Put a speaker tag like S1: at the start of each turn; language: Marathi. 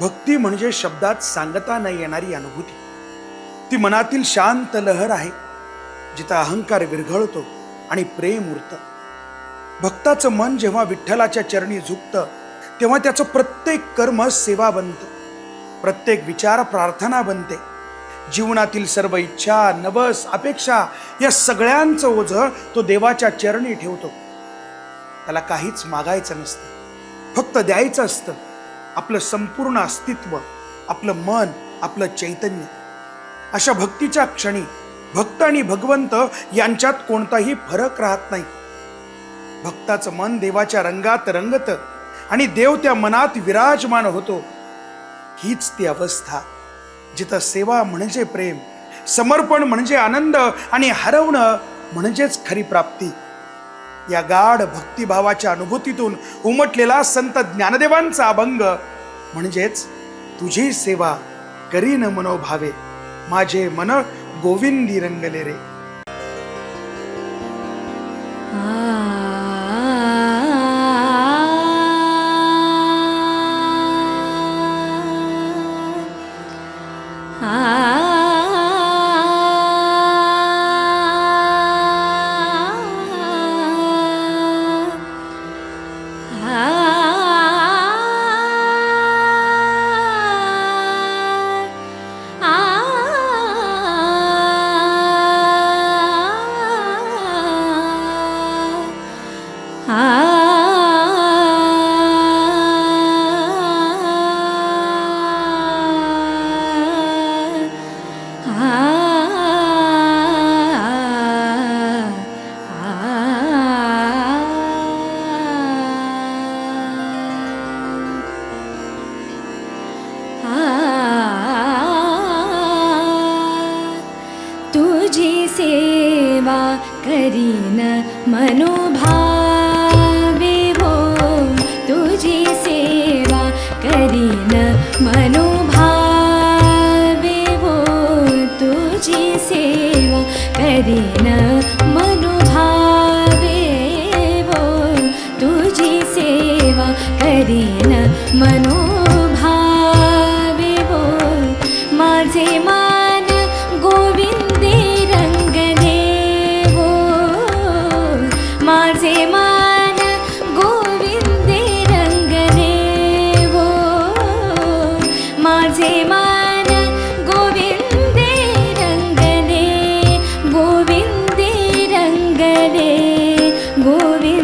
S1: भक्ती म्हणजे शब्दात सांगता न येणारी अनुभूती. ती मनातील शांत लहर आहे जिथं अहंकार विरघळतो आणि प्रेम उरतं. भक्ताचं मन जेव्हा विठ्ठलाच्या चरणी झुकतं तेव्हा त्याचं प्रत्येक कर्म सेवा बनतं. प्रत्येक विचार प्रार्थना बनते. जीवनातील सर्व इच्छा नवस अपेक्षा या सगळ्यांचं ओझं तो देवाच्या चरणी ठेवतो. त्याला काहीच मागायचं नसतं. फक्त द्यायचं असतं. आपलं संपूर्ण अस्तित्व आपलं मन आपलं चैतन्य. अशा भक्तीच्या क्षणी भक्त आणि भगवंत यांच्यात कोणताही फरक राहत नाही. भक्ताचं मन देवाच्या रंगात रंगत आणि देव त्या मनात विराजमान होतो. हीच ती अवस्था जिथं सेवा म्हणजे प्रेम समर्पण म्हणजे आनंद आणि हरवणं म्हणजेच खरी प्राप्ती. या गाढ भक्तिभावाच्या अनुभूतीतून उमटलेला संत ज्ञानदेवांचा अभंग. म्हणजेच तुझी सेवा करीन मनोभावे माझे मन गोविंदी रंगले रे.
S2: हो तुझी सेवा करीन मनोभावे गोविंदे